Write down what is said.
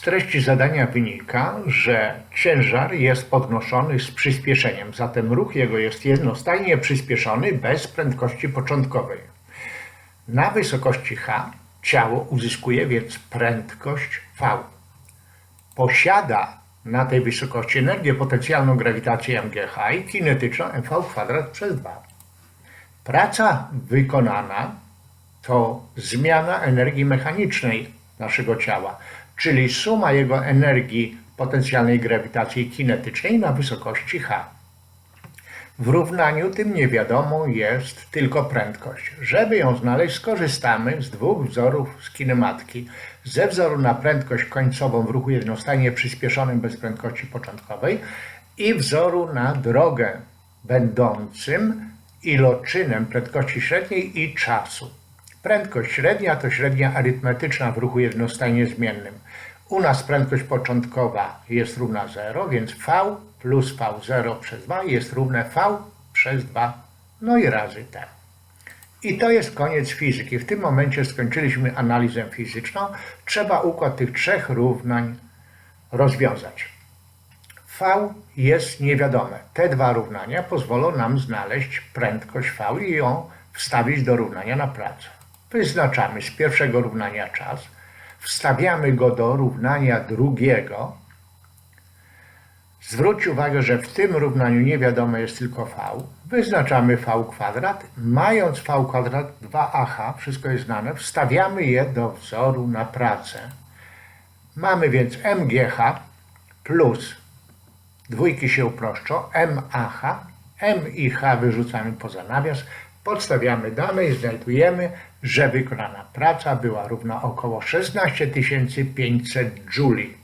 Z treści zadania wynika, że ciężar jest podnoszony z przyspieszeniem, zatem ruch jego jest jednostajnie przyspieszony bez prędkości początkowej. Na wysokości h ciało uzyskuje więc prędkość v. Posiada na tej wysokości energię potencjalną grawitację mgh i kinetyczną mv kwadrat przez 2. Praca wykonana to zmiana energii mechanicznej naszego ciała, czyli suma jego energii potencjalnej grawitacji kinetycznej na wysokości h. W równaniu tym niewiadomą jest tylko prędkość. Żeby ją znaleźć, skorzystamy z dwóch wzorów z kinematki. Ze wzoru na prędkość końcową w ruchu jednostajnie przyspieszonym bez prędkości początkowej i wzoru na drogę będącym iloczynem prędkości średniej i czasu. Prędkość średnia to średnia arytmetyczna w ruchu jednostajnie zmiennym. U nas prędkość początkowa jest równa 0, więc V plus V0 przez 2 jest równe V przez 2, no i razy T. I to jest koniec fizyki. W tym momencie skończyliśmy analizę fizyczną. Trzeba układ tych trzech równań rozwiązać. V jest niewiadome. Te dwa równania pozwolą nam znaleźć prędkość V i ją wstawić do równania na pracę. Wyznaczamy z pierwszego równania czas, wstawiamy go do równania drugiego. Zwróć uwagę, że w tym równaniu niewiadome jest tylko V. Wyznaczamy V kwadrat. Mając V kwadrat 2AH, wszystko jest znane, wstawiamy je do wzoru na pracę. Mamy więc MGH plus dwójki się uproszczą, MAH, M i H wyrzucamy poza nawias, podstawiamy dane i znajdujemy, że wykonana praca była równa około 16 500 jouli.